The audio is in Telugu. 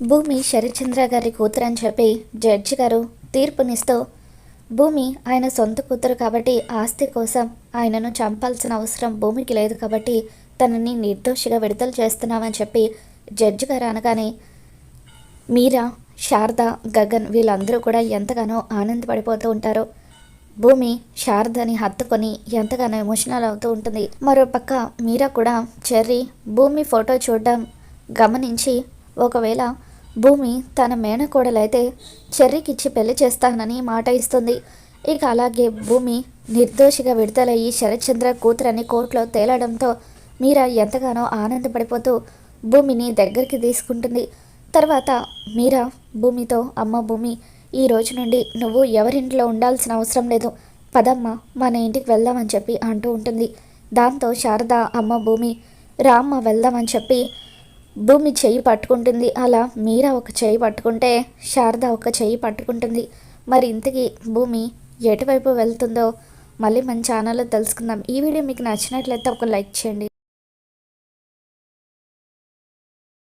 భూమి శరత్చంద్ర గారి కూతురు అని చెప్పి జడ్జి గారు తీర్పునిస్తూ భూమి ఆయన సొంత కూతురు కాబట్టి ఆస్తి కోసం ఆయనను చంపాల్సిన అవసరం భూమికి లేదు కాబట్టి తనని నిర్దోషిగా విడుదల చేస్తున్నామని చెప్పి జడ్జి గారు అనగానే మీరా శారద గగన్ వీళ్ళందరూ కూడా ఎంతగానో ఆనందపడిపోతూ ఉంటారు. భూమి శారదని హత్తుకొని ఎంతగానో ఎమోషనల్ అవుతూ ఉంటుంది. మరోపక్క మీరా కూడా చెర్రీ భూమి ఫోటో చూడడం గమనించి ఒకవేళ భూమి తన మేనకోడలైతే చెర్రీకిచ్చి పెళ్ళి చేస్తానని మాట ఇస్తుంది. ఇక అలాగే భూమి నిర్దోషిగా విడుదలయ్యి శరత్చంద్ర కూతురని కోర్టులో తేలడంతో మీరా ఎంతగానో ఆనందపడిపోతూ భూమిని దగ్గరికి తీసుకుంటుంది. తర్వాత మీరా భూమితో అమ్మ భూమి ఈ రోజు నుండి నువ్వు ఎవరింట్లో ఉండాల్సిన అవసరం లేదు. పదమ్మ మన ఇంటికి వెళ్దామని చెప్పి అంటూ ఉంటుంది. దాంతో శారద అమ్మ భూమి రామ్మ వెళ్దామని చెప్పి భూమి చెయ్యి పట్టుకుంటుంది. అలా మీరా ఒక చెయ్యి పట్టుకుంటే శారద ఒక చెయ్యి పట్టుకుంటుంది. మరి ఇంతకీ భూమి ఎటువైపు వెళ్తుందో మళ్ళీ మన ఛానల్లో తెలుసుకుందాం. ఈ వీడియో మీకు నచ్చినట్లయితే ఒక లైక్ చేయండి.